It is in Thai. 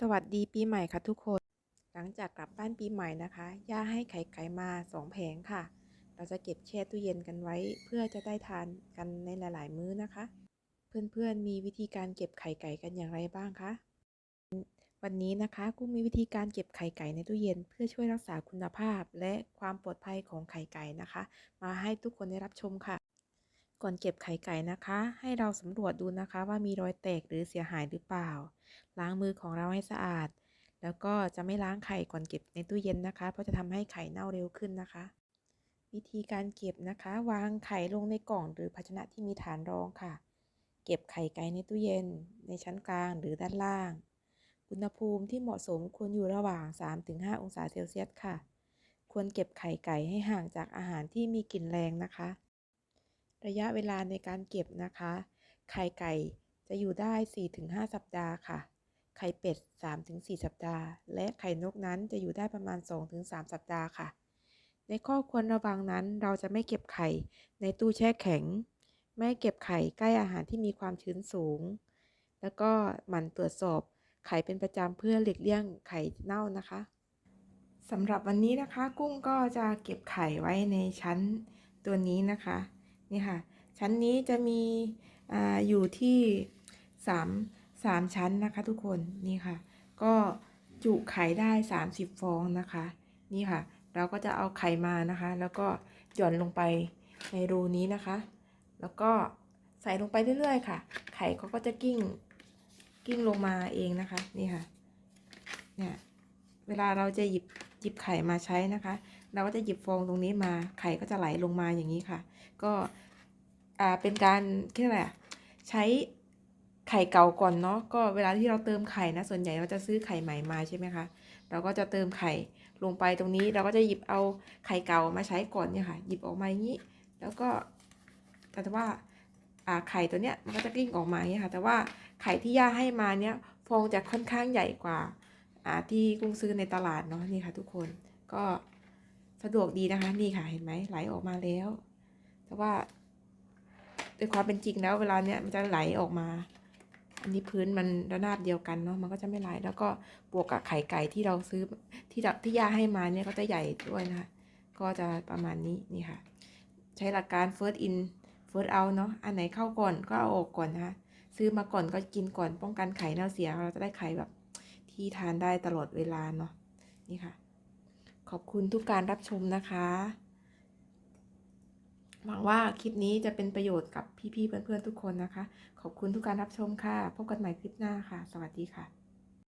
สวัสดีปีใหม่ค่ะทุกคน หลังจากกลับบ้านปีใหม่นะคะ ย่าให้ไข่ไก่มาสองแผงค่ะ เราจะเก็บแช่ตู้เย็นกันไว้ เพื่อจะได้ทานกันในหลาย ๆ มื้อนะคะ เพื่อนๆมีวิธีการเก็บไข่ไก่กันอย่างไรบ้างคะวันนี้นะคะกุ้งมีวิธีการเก็บไข่ไก่ในตู้เย็น เพื่อช่วยรักษาคุณภาพ และความปลอดภัยของไข่ไก่นะคะ มาให้ทุกคนได้รับชมค่ะ ก่อนเก็บไข่ไก่นะคะ ให้เราสำรวจดูนะคะว่ามีรอยแตกหรือเสียหายหรือเปล่า ล้างมือของเราให้สะอาด แล้วก็จะไม่ล้างไข่ก่อนเก็บในตู้เย็นนะคะ เพราะจะทำให้ไข่เน่าเร็วขึ้นนะคะ วิธีการเก็บนะคะ วางไข่ลงในกล่องหรือภาชนะที่มีฐานรองค่ะ เก็บไข่ไก่ในตู้เย็น ในชั้นกลางหรือด้านล่าง อุณหภูมิที่เหมาะสมควรอยู่ระหว่าง 3-5 องศาเซลเซียสค่ะ ควรเก็บไข่ไก่ให้ห่างจากอาหารที่มีกลิ่นแรงนะคะ ระยะเวลาในการเก็บนะคะ ไข่ไก่จะอยู่ได้ 4-5 สัปดาห์ค่ะ ไข่เป็ด 3-4 สัปดาห์ และไข่นกนั้นจะอยู่ได้ประมาณ 2-3 สัปดาห์ค่ะ ในข้อควรระวังนั้นเราจะไม่เก็บไข่ในตู้แช่แข็ง ไม่เก็บไข่ใกล้อาหารที่มีความชื้นสูง แล้วก็หมั่นตรวจสอบไข่เป็นประจำเพื่อหลีกเลี่ยงไข่เน่านะคะสำหรับวันนี้นะคะ กุ้งก็จะเก็บไข่ไว้ในชั้นตัวนี้นะคะ นี่ค่ะ ชั้นนี้จะมีออยู่ที่3 3ชั้นนะคะทุกคนนี่ค่ะ ก็จุไข่ได้30ฟองนะคะ นี่ค่ะ เราก็จะเอาไข่มานะคะ แล้วก็หย่อนลงไปในรูนี้นะคะ แล้วก็ใส่ลงไปเรื่อยๆ ค่ะ ไข่เขาก็จะกิ้งกิ้งลงมาเองนะคะ นี่ค่ะ เนี่ย เวลาเราจะหยิบ หยิบไข่มาใช้นะคะ เราก็จะหยิบฟองตรงนี้มาไข่ก็จะไหลลงมาอย่างนี้ค่ะ ก็อ่าเป็นการเรียกอะไรอะใช้ไข่เก่าก่อนเนาะก็เวลาที่เราเติมไข่นะ ส่วนใหญ่เราจะซื้อไข่ใหม่มาใช่ไหมคะเราก็จะเติมไข่ลงไปตรงนี้ เราก็จะหยิบเอาไข่เก่ามาใช้ก่อนเนี่ยค่ะ หยิบออกมาอย่างนี้ แล้วก็แต่ว่าอ่าไข่ตัวเนี้ยมันก็จะกลิ้งออกมาอย่างนี้ค่ะ แต่ว่าไข่ที่ย่าให้มาเนี้ยฟองจะค่อนข้างใหญ่กว่า ที่กุ้งซื้อในตลาดเนาะนี่ค่ะทุกคนก็สะดวกดีนะคะ นี่ค่ะเห็นไหมไหลออกมาแล้ว แต่ว่าในความเป็นจริงแล้วเวลาเนี้ยมันจะไหลออกมา อันนี้พื้นมันระนาบเดียวกันเนาะมันก็จะไม่ไหลแล้วก็บวกกับไข่ไก่ที่เราซื้อที่ที่ย่าให้มาเนี่ยก็จะใหญ่ด้วยนะคะก็จะประมาณนี้นี่ค่ะ ใช้หลักการ first in first out เนาะอันไหนเข้าก่อนก็เอาออกก่อนนะคะซื้อมาก่อนก็กินก่อนป้องกันไข่เน่าเสียเราจะได้ไข่แบบ ที่ทานได้ตลอดเวลาเนาะนี่ค่ะ ขอบคุณทุกการรับชมนะคะ หวังว่าคลิปนี้จะเป็นประโยชน์กับพี่ๆเพื่อนๆทุกคนนะคะ ขอบคุณทุกการรับชมค่ะ พบกันใหม่คลิปหน้าค่ะ สวัสดีค่ะ